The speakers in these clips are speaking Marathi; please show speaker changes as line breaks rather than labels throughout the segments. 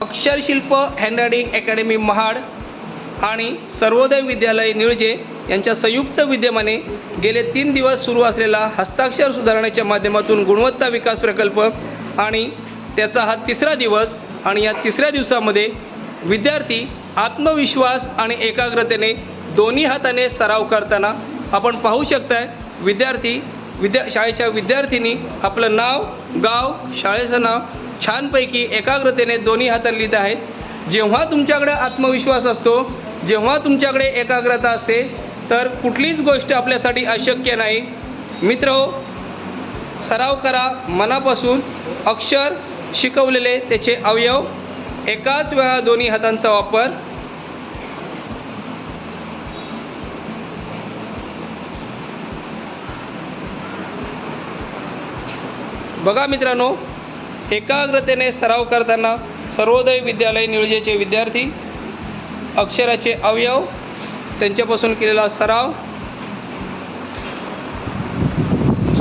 अक्षरशिल्प हँडरायटिंग अकॅडमी महाड आणि सर्वोदय विद्यालय निळजे यांच्या संयुक्त विद्यमाने गेले तीन दिवस सुरू असलेला हस्ताक्षर सुधारण्याच्या माध्यमातून गुणवत्ता विकास प्रकल्प आणि त्याचा हा तिसरा दिवस आणि या तिसऱ्या दिवसामध्ये विद्यार्थी आत्मविश्वास आणि एकाग्रतेने दोन्ही हाताने सराव करताना आपण पाहू शकताय विद्यार्थी विद्या शाळेच्या विद्यार्थिनी आपलं नाव गाव शाळेचं नाव छानपैकी एकाग्रतेने दोन्ही हातात लिहित आहेत. जेव्हा तुमच्याकडे आत्मविश्वास असतो जेव्हा तुमच्याकडे एकाग्रता असते तर कुठलीच गोष्ट आपल्यासाठी अशक्य नाही. मित्र हो, सराव करा मनापासून अक्षर शिकवलेले त्याचे अवयव एकाच वेळा दोन्ही हातांचा वापर. बघा मित्रांनो एकाग्रतेने सराव करताना सर्वोदय विद्यालय निळजेचे विद्यार्थी अक्षराचे अवयव त्यांच्यापासून केलेला सराव.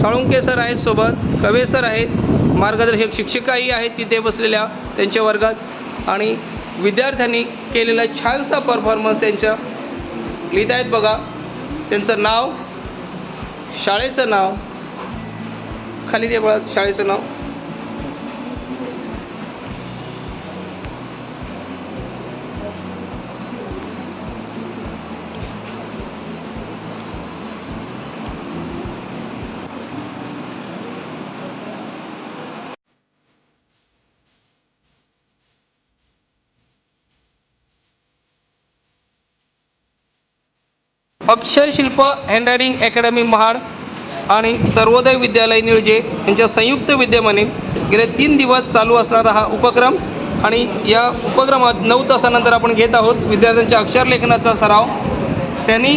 साळुंके सर आहेत सोबत कवे सर आहेत मार्गदर्शक शिक्षिकाही आहेत तिथे बसलेल्या त्यांच्या वर्गात. आणि विद्यार्थ्यांनी केलेला छानसा परफॉर्मन्स त्यांच्या लिहित आहेत बघा. त्यांचं नाव शाळेचं नाव खाली ते बघा शाळेचं नाव. अक्षरशिल्प हँडरायटिंग अकॅडमी महाड आणि सर्वोदय विद्यालय निळजे यांच्या संयुक्त विद्यमाने गेले तीन दिवस चालू असणारा हा उपक्रम. आणि या उपक्रमात नऊ तासानंतर आपण घेत आहोत विद्यार्थ्यांच्या अक्षरलेखनाचा सराव. त्यांनी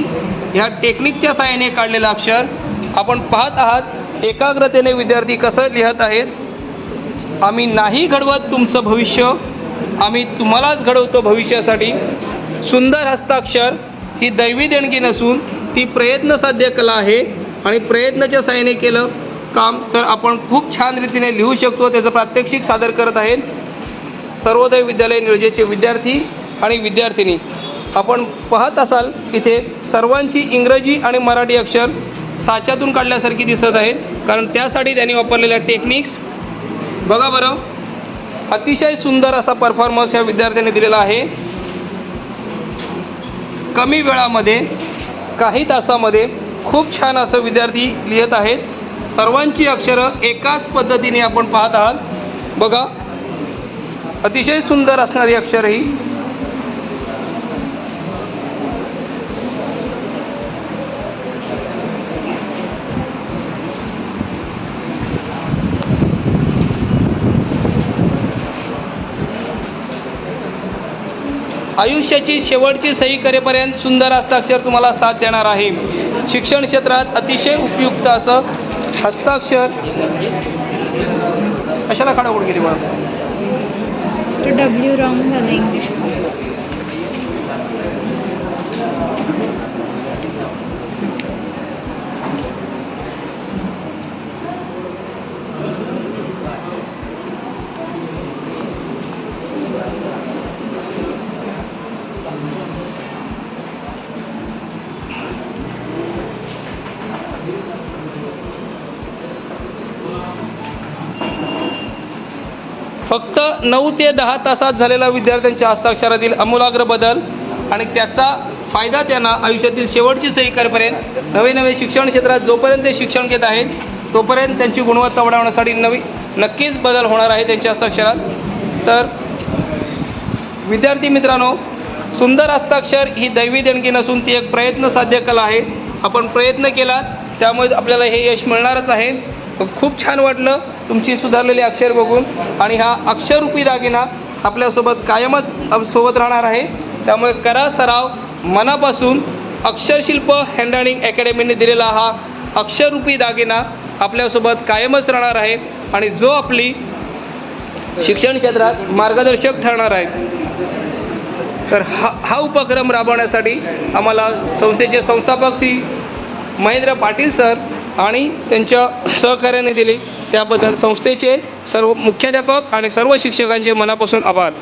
ह्या टेक्निकच्या सहाय्याने काढलेलं अक्षर. आपण पाहत आहात एकाग्रतेने विद्यार्थी कसं लिहत आहेत. आम्ही नाही घडवत तुमचं भविष्य आम्ही तुम्हालाच घडवतो भविष्यासाठी. सुंदर हस्ताक्षर. ही दैवी देणगी नसून ती प्रयत्न साध्य कला आहे. आणि प्रयत्नाच्या साहाय्याने केलं काम तर आपण खूप छान रीतीने लिहू शकतो. त्याचं प्रात्यक्षिक सादर करत आहेत सर्वोदय विद्यालय निळजेचे विद्यार्थी आणि विद्यार्थिनी. आपण पाहत असाल इथे सर्वांची इंग्रजी आणि मराठी अक्षर साच्यातून काढल्यासारखी दिसत आहेत. कारण त्यासाठी त्यांनी वापरलेल्या टेक्निक्स बघा बरं. अतिशय सुंदर असा परफॉर्मन्स या विद्यार्थ्यांनी दिलेला आहे. कमी वेळामध्ये काही तासामध्ये खूप छान असं विद्यार्थी लिहित आहेत. सर्वांची अक्षरं एकाच पद्धतीने आपण पाहत आहात. बघा अतिशय सुंदर असणारी अक्षरं ही. आयुष्याची शेवटची सही करेपर्यंत सुंदर हस्ताक्षर तुम्हाला साथ देणार आहे. शिक्षण क्षेत्रात अतिशय उपयुक्त असं हस्ताक्षर. कशाला खाडाखोड केली मला
डब्ल्यू रॉंग झाला
फक्त नऊ ते दहा तासात झालेला विद्यार्थ्यांच्या हस्ताक्षरातील आमूलाग्र बदल आणि त्याचा फायदा त्यांना आयुष्यातील शेवटची सही करेपर्यंत नवे नवे शिक्षण क्षेत्रात जोपर्यंत ते शिक्षण घेत आहेत तोपर्यंत त्यांची गुणवत्ता वाढवण्यासाठी नवी नक्कीच बदल होणार आहे त्यांच्या हस्ताक्षरात. तर विद्यार्थी मित्रांनो सुंदर हस्ताक्षर ही दैवी देणगी नसून ती एक प्रयत्न साध्य कला आहे. आपण प्रयत्न केला त्यामुळे आपल्याला हे यश मिळणारच आहे. खूप छान वाटलं. तुमची सुधारलेली अक्षर बघून आणि हा अक्षररूपी दागिना आपल्यासोबत कायमच सोबत राहणार आहे. त्यामुळे करा सराव मनापासून अक्षरशिल्प हँडरायटिंग अकॅडमीने दिलेला हा अक्षररूपी दागिना आपल्यासोबत कायमच राहणार आहे आणि जो आपली शिक्षण क्षेत्रात मार्गदर्शक ठरणार आहे. तर हा हा उपक्रम राबवण्यासाठी आम्हाला संस्थेचे संस्थापक श्री महेंद्र पाटील सर आणि त्यांच्या सहकार्याने दिले. त्याबद्दल संस्थेचे सर्व मुख्याध्यापक आणि सर्व शिक्षकांचे मनापासून आभार.